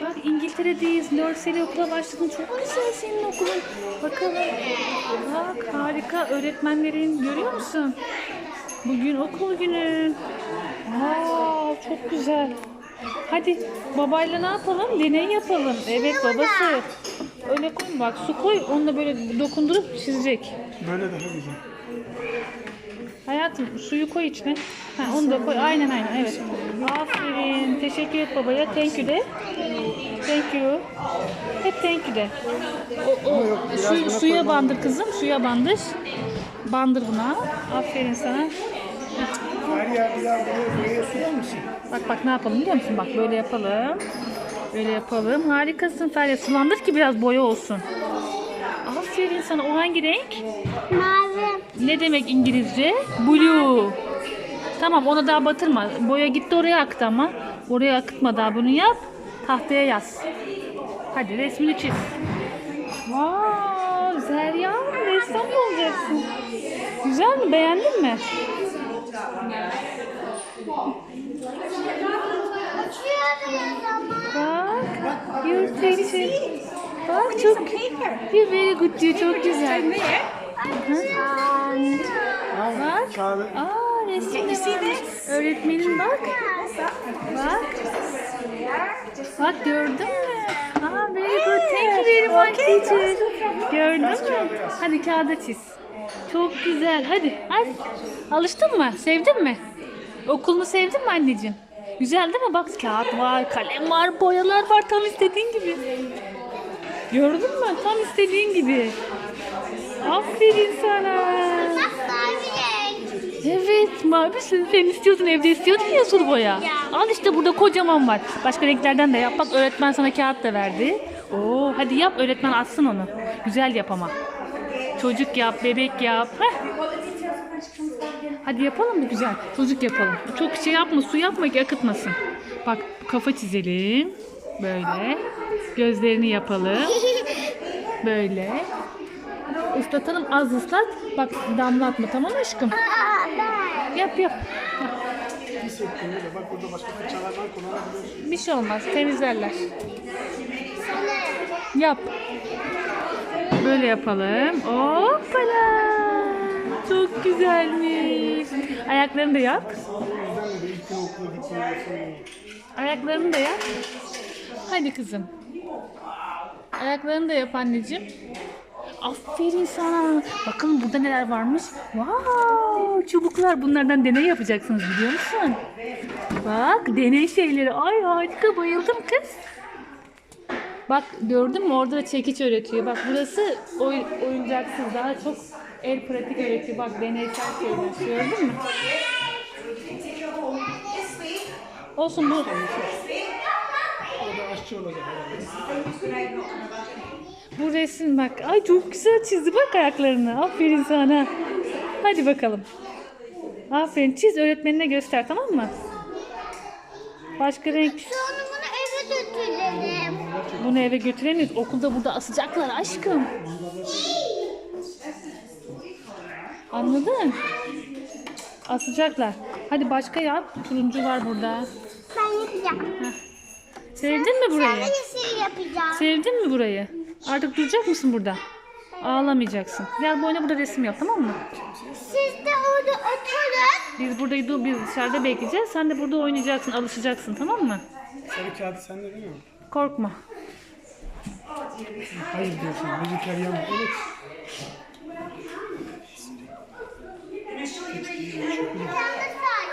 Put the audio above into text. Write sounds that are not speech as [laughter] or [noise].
Bak İngiltere'deyiz. Nursery okula başladın. Çok güzel senin okulun. Bakalım. Bak harika öğretmenlerin. Görüyor musun? Bugün okul günü. Aa, çok güzel. Hadi babayla ne yapalım? Deney yapalım. Evet babası. Öyle koy bak su koy onunla böyle dokundurup çizecek. Böyle daha güzel. Hayatım suyu koy içine. Ha, onu da koy. Aynen aynen evet. Aferin. Teşekkür et babaya. Thank you de. Thank you. Hep thank you de. O, o, su, suya bandır kızım. Suya bandır. Bandır buna. Aferin sana. Her yer bir daha buraya, buraya sular mısın? Bak bak ne yapalım biliyor musun? Bak böyle yapalım. Böyle yapalım. Harikasın Ferya. Sulandır ki biraz boya olsun. Aferin sana. O hangi renk? Mavi. Ne demek İngilizce? Blue. Tamam ona daha batırma. Boya gitti oraya aktı ama. Oraya akıtma daha bunu yap. Tahtaya yaz. Hadi resmini çiz. Wow, Zerya ressam olacaksın? Güzel mi? Beğendin mi? Bak, your picture. Bak çok, you very good diyor, çok güzel. And, bak, aa resimde var. Öğretmenin bak. Bak. Bak gördün mü? Aa very good. Thank you very much teacher. Gördün mü? Hadi kağıda çiz. Çok güzel. Hadi. Hadi. Alıştın mı? Sevdin mi? Okulunu sevdin mi anneciğim? Güzel değil mi? Bak kağıt var, kalem var, boyalar var. Tam istediğin gibi. Gördün mü? Tam istediğin gibi. Aferin sana. Evet mavi sen istiyordun evde istiyordun ya sulu boya. Al işte burada kocaman var. Başka renklerden de yap. Bak öğretmen sana kağıt da verdi. Oo hadi yap öğretmen atsın onu. Güzel yap ama. Çocuk yap, bebek yap. Heh. Hadi yapalım mı güzel? Çocuk yapalım. Çok şey yapma, su yapma ki akıtmasın. Bak kafa çizelim. Böyle. Gözlerini yapalım. [laughs] Böyle. Islatalım az ıslat. Bak damlatma tamam aşkım? Yap yap. Bir şey olmaz. Temizlerler. Yap. Böyle yapalım. Hoppala. Çok güzelmiş. Ayaklarını da yap. Ayaklarını da yap. Hadi kızım. Ayaklarını da yap anneciğim. Aferin sana. Bakın burada neler varmış. Wow, çubuklar. Bunlardan deney yapacaksınız biliyor musun? Bak deney şeyleri. Ay harika bayıldım kız. Bak gördün mü orada da çekiç öğretiyor. Bak burası oy, oyuncaksız daha çok el pratik öğretiyor. Bak deneysel şeyler. Gördün mü? Olsun bu. Aşçı olacak herhalde. Bu resim bak. Ay çok güzel çizdi bak ayaklarını. Aferin sana. Hadi bakalım. Aferin çiz öğretmenine göster tamam mı? Başka renk. Sonra bunu eve götürelim. Bunu eve götüremeyiz. Okulda burada asacaklar aşkım. Anladın? Asacaklar. Hadi başka yap. Turuncu var burada. Ben yapacağım. Sevdin mi burayı? Yapacağım. Sevdin mi burayı? Artık duracak mısın burada? Ağlamayacaksın. Gel bu oyna burada resim yap tamam mı? Siz de orada oturun. Biz burada dur, biz dışarıda bekleyeceğiz. Sen de burada oynayacaksın, alışacaksın tamam mı? Sarı kağıdı sende değil mi? Korkma. Hayır diyorsun. Vejeteryan. Evet.